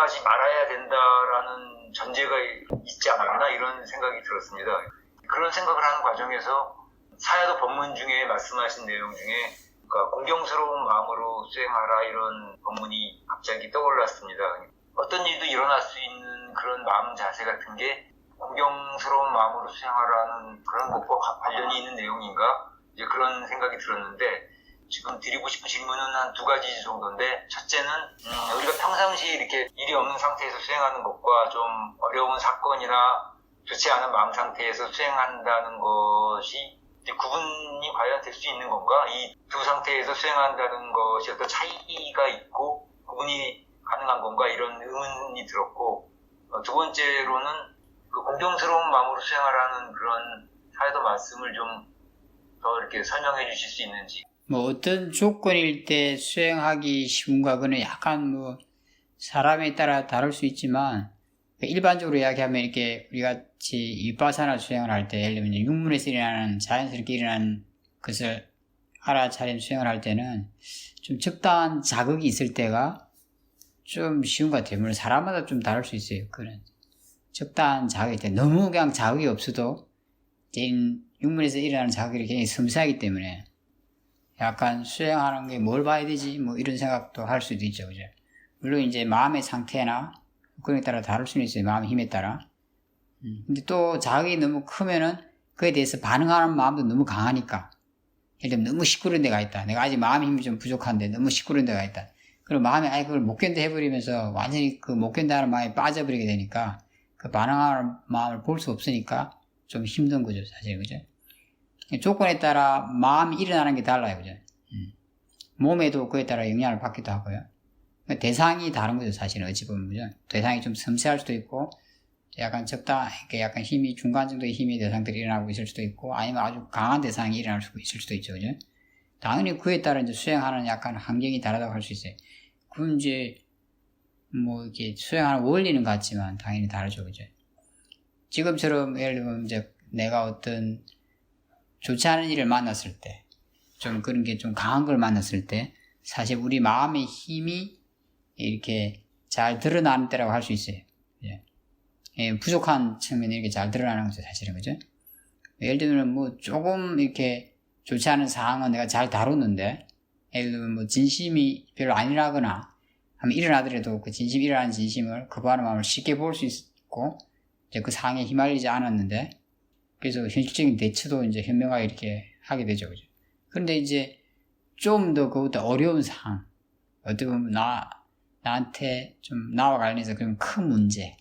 일어나지 말아야 된다라는 전제가 있지 않았나 이런 생각이 들었습니다. 그런 생각을 하는 과정에서 사야도 법문 중에 말씀하신 내용 중에 그러니까 공경스러운 마음으로 수행하라 이런 법문이 갑자기 떠올랐습니다. 어떤 일도 일어날 수 있는 그런 마음 자세 같은 게 공경스러운 마음으로 수행하라는 그런 것과 관련이 있는 내용인가 이제 그런 생각이 들었는데 지금 드리고 싶은 질문은 한 두 가지 정도인데 첫째는 음, 우리가 평상시 이렇게 일이 없는 상태에서 수행하는 것과 좀 어려운 사건이나 좋지 않은 마음 상태에서 수행한다는 것이 구분이 과연 될 수 있는 건가? 이 두 상태에서 수행한다는 것이 어떤 차이가 있고 구분이 가능한 건가? 이런 의문이 들었고 어, 두 번째로는 그 공경스러운 마음으로 수행하라는 그런 사회도 말씀을 좀 더 이렇게 설명해 주실 수 있는지 뭐 어떤 조건일 때 수행하기 쉬운가 그는 약간 뭐 사람에 따라 다를 수 있지만 일반적으로 이야기하면 이렇게 우리 같이 위파사나 수행을 할 때 예를 들면 육문에서 일어나는 자연스럽게 일어나는 것을 알아차린 수행을 할 때는 좀 적당한 자극이 있을 때가 좀 쉬운 것 같아요. 물론 사람마다 좀 다를 수 있어요. 그는 적당한 자극일 때 너무 그냥 자극이 없어도 육문에서 일어나는 자극이 굉장히 섬세하기 때문에 약간 수행하는 게 뭘 봐야 되지? 뭐 이런 생각도 할 수도 있죠. 그죠? 물론 이제 마음의 상태나 그에 따라 다를 수는 있어요. 마음의 힘에 따라. 음, 근데 또 자극이 너무 크면은 그에 대해서 반응하는 마음도 너무 강하니까. 예를 들면 너무 시끄러운 데가 있다. 내가 아직 마음의 힘이 좀 부족한데 너무 시끄러운 데가 있다. 그럼 마음이 아예 그걸 못 견뎌 해버리면서 완전히 그 못 견뎌하는 마음이 빠져버리게 되니까 그 반응하는 마음을 볼 수 없으니까 좀 힘든 거죠. 사실. 그죠? 조건에 따라 마음이 일어나는 게 달라요. 그죠? 음. 몸에도 그에 따라 영향을 받기도 하고요. 그러니까 대상이 다른 거죠. 사실은 어찌 보면. 그죠? 대상이 좀 섬세할 수도 있고, 약간 적당, 약간 힘이, 중간 정도의 힘의 대상들이 일어나고 있을 수도 있고, 아니면 아주 강한 대상이 일어날 수 있을 수도 있죠. 그죠? 당연히 그에 따라 이제 수행하는 약간 환경이 다르다고 할 수 있어요. 그건 이제, 뭐, 이렇게 수행하는 원리는 같지만 당연히 다르죠. 그죠? 지금처럼 예를 들면 이제 내가 어떤 좋지 않은 일을 만났을 때, 좀 그런 게 좀 강한 걸 만났을 때, 사실 우리 마음의 힘이 이렇게 잘 드러나는 때라고 할 수 있어요. 예. 예, 부족한 측면이 이렇게 잘 드러나는 거죠, 사실은, 그죠? 예를 들면 뭐 조금 이렇게 좋지 않은 상황은 내가 잘 다루는데, 예를 들면 뭐 진심이 별로 아니라거나, 하면 일어나더라도 그 진심, 일어나는 진심을 거부하는 마음을 쉽게 볼 수 있고, 이제 그 상황에 휘말리지 않았는데, 그래서 현실적인 대처도 이제 현명하게 이렇게 하게 되죠. 그죠? 그런데 이제 좀 더 그것보다 어려운 상황, 어떻게 보면 나, 나한테 좀 나와 관련해서 그런 큰 문제,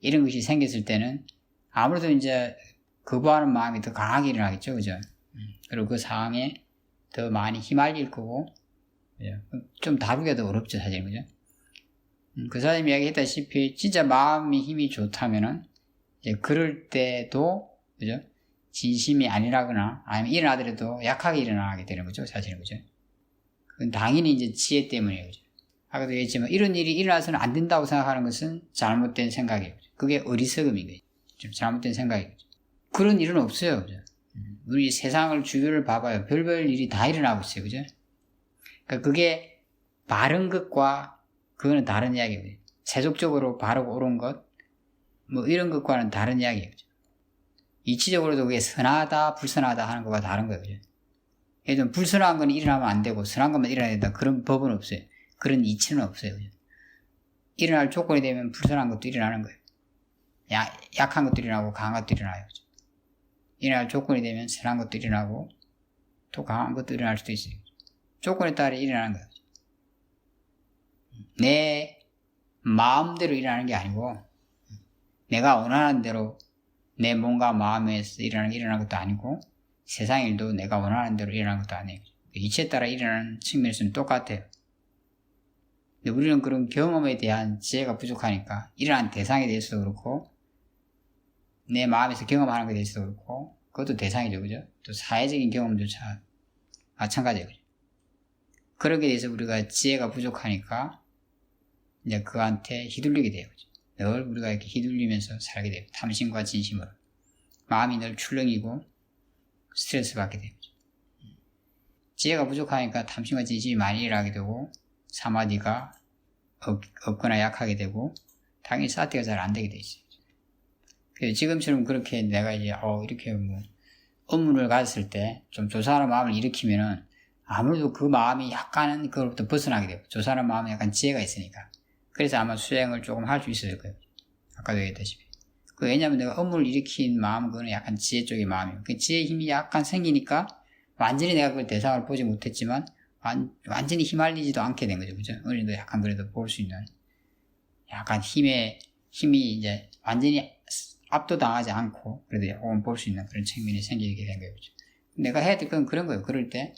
이런 것이 생겼을 때는 아무래도 이제 거부하는 마음이 더 강하게 일어나겠죠. 그죠? 그리고 그 상황에 더 많이 휘말릴 거고? 좀 다루기가 더 어렵죠, 사실. 그죠? 그 사람이 이야기했다시피 진짜 마음이 힘이 좋다면은 이제 그럴 때도 그죠? 진심이 아니라거나 아니면 일어나더라도 약하게 일어나게 되는 거죠, 사실은 그죠? 그건 당연히 이제 지혜 때문이에요, 그죠? 아까도 얘기했지만 이런 일이 일어나서는 안 된다고 생각하는 것은 잘못된 생각이에요. 그게 어리석음인 거예요. 좀 잘못된 생각이에요. 그런 일은 없어요, 그죠? 우리 세상을 주변을 봐봐요. 별별 일이 다 일어나고 있어요, 그죠? 그러니까 그게 바른 것과 그거는 다른 이야기예요. 세속적으로 바르고 옳은 것, 뭐 이런 것과는 다른 이야기예요. 이치적으로도 그게 선하다, 불선하다 하는 것과 다른 거예요. 그죠? 예를 불선한 건 일어나면 안 되고 선한 것만 일어나야 된다. 그런 법은 없어요. 그런 이치는 없어요. 그죠? 일어날 조건이 되면 불선한 것도 일어나는 거예요. 야, 약한 것도 일어나고 강한 것도 일어나요. 그죠? 일어날 조건이 되면 선한 것도 일어나고 또 강한 것도 일어날 수도 있어요. 조건에 따라 일어나는 거예요. 내 마음대로 일어나는 게 아니고 내가 원하는 대로 내 몸과 마음에서 일어나는, 일어나는 것도 아니고 세상 일도 내가 원하는 대로 일어나는 것도 아니에요. 이치에 따라 일어나는 측면에서는 똑같아요. 근데 우리는 그런 경험에 대한 지혜가 부족하니까 일어난 대상에 대해서도 그렇고 내 마음에서 경험하는 것에 대해서도 그렇고 그것도 대상이죠. 그죠? 또 사회적인 경험조차 마찬가지예요. 그죠? 그러게 돼서 우리가 지혜가 부족하니까 이제 그한테 휘둘리게 돼요. 그죠? 늘 우리가 이렇게 휘둘리면서 살게 되고 탐심과 진심으로 마음이 늘 출렁이고 스트레스 받게 되죠. 지혜가 부족하니까 탐심과 진심이 많이 일어나게 되고 사마디가 없, 없거나 약하게 되고 당연히 사티가 잘 안 되게 돼 있어요. 그래서 지금처럼 그렇게 내가 이제 어 이렇게 뭐 업무를 가졌을 때 좀 조사하는 마음을 일으키면은 아무래도 그 마음이 약간은 그로부터 벗어나게 되고 조사하는 마음에 약간 지혜가 있으니까 그래서 아마 수행을 조금 할 수 있을 거예요. 아까도 얘기했다시피. 그 왜냐면 내가 업무를 일으킨 마음 그거는 약간 지혜 쪽의 마음이에요. 그 지혜 힘이 약간 생기니까 완전히 내가 그 대상을 보지 못했지만 완, 완전히 휘말리지도 않게 된 거죠. 그죠? 정도 약간 그래도 볼 수 있는 약간 힘의 힘이 이제 완전히 압도당하지 않고 그래도 조금 볼수 있는 그런 측면이 생기게 된 거예요. 그죠? 내가 해야 될 건 그런 거예요. 그럴 때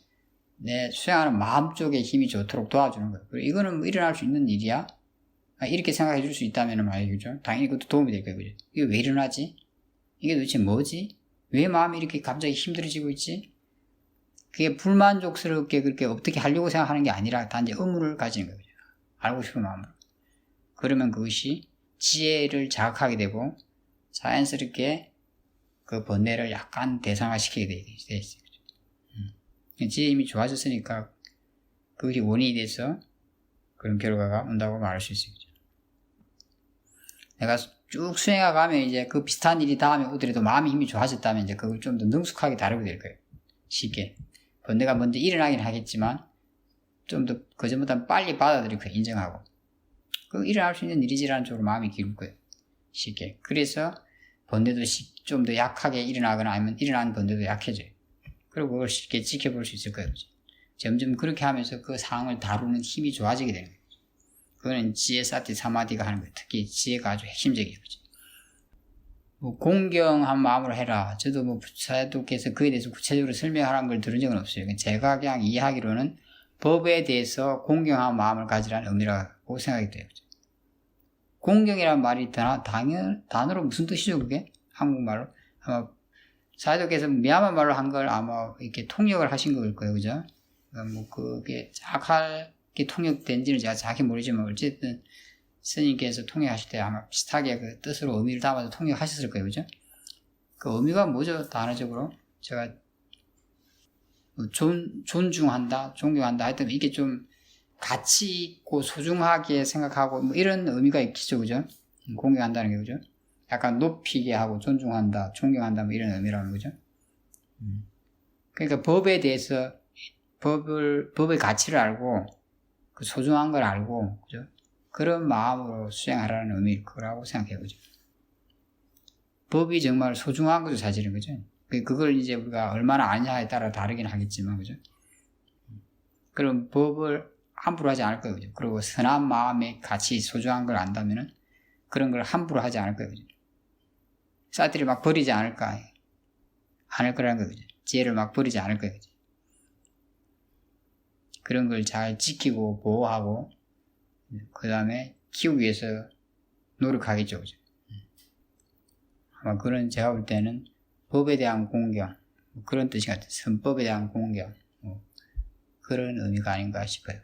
내 수행하는 마음 쪽에 힘이 좋도록 도와주는 거예요. 이거는 뭐 일어날 수 있는 일이야. 아, 이렇게 생각해 줄 수 있다면 말이죠. 당연히 그것도 도움이 될 거예요. 그죠? 이게 왜 일어나지? 이게 도대체 뭐지? 왜 마음이 이렇게 갑자기 힘들어지고 있지? 그게 불만족스럽게 그렇게 어떻게 하려고 생각하는 게 아니라 단지 의무를 가지는 거죠. 알고 싶은 마음으로. 그러면 그것이 지혜를 자극하게 되고 자연스럽게 그 번뇌를 약간 대상화시키게 돼 있어요. 음. 지혜 힘이 좋아졌으니까 그것이 원인이 돼서 그런 결과가 온다고 말할 수 있어요. 내가 쭉 수행해 가면 이제 그 비슷한 일이 다음에 오더라도 마음의 힘이 좋아졌다면 이제 그걸 좀 더 능숙하게 다루게 될 거예요. 쉽게. 번뇌가 먼저 일어나긴 하겠지만 좀 더 그전보다 빨리 받아들이고 인정하고 그 일어날 수 있는 일이지라는 쪽으로 마음이 기울 거예요. 쉽게. 그래서 번뇌도 좀 더 약하게 일어나거나 아니면 일어나는 번뇌도 약해져요. 그리고 그걸 쉽게 지켜볼 수 있을 거예요. 점점 그렇게 하면서 그 상황을 다루는 힘이 좋아지게 되는 거예요. 그거는 지혜 사티 사마디가 하는 거예요. 특히 지혜가 아주 핵심적이에요. 그죠? 뭐 공경한 마음으로 해라. 저도 뭐 부차도께서 그에 대해서 구체적으로 설명하라는 걸 들은 적은 없어요. 제가 그냥 이해하기로는 법에 대해서 공경한 마음을 가지라는 의미라고 생각이 돼요. 공경이란 말이 다, 당연, 단어로 무슨 뜻이죠, 그게? 한국말로? 아마 사회도께서 미얀마 말로 한 걸 아마 이렇게 통역을 하신 거일 거예요, 그죠? 뭐 그게 정확하게 통역된지는 제가 정확히 모르지만 어쨌든 스님께서 통역하실 때 아마 비슷하게 그 뜻으로 의미를 담아서 통역하셨을 거예요, 그죠? 그 의미가 뭐죠, 단어적으로? 제가 뭐 존, 존중한다, 존경한다 하여튼 이게 좀 가치 있고 소중하게 생각하고 뭐 이런 의미가 있겠죠, 그죠? 공경한다는 게 그죠? 약간 높이게 하고 존중한다, 존경한다 뭐 이런 의미라는 거죠. 음. 그러니까 법에 대해서 법을 법의 가치를 알고 그 소중한 걸 알고 그죠? 그런 마음으로 수행하라는 의미일 거라고 생각해요, 그죠? 법이 정말 소중한 거죠, 사실은 그죠? 그걸 이제 우리가 얼마나 아냐에 따라 다르긴 하겠지만 그죠? 그럼 법을 함부로 하지 않을 거예요, 그죠? 그리고 선한 마음의 가치, 소중한 걸 안다면은 그런 걸 함부로 하지 않을 거예요, 그죠? 사들이 막 버리지 않을까? 않을 거라는 그죠? 지혜를 막 버리지 않을 거예요, 그죠? 그런 걸 잘 지키고 보호하고 그 다음에 키우기 위해서 노력하겠죠, 그죠? 아마 그런 제가 볼 때는 법에 대한 공경 뭐 그런 뜻이 같아요. 선법에 대한 공경 뭐 그런 의미가 아닌가 싶어요.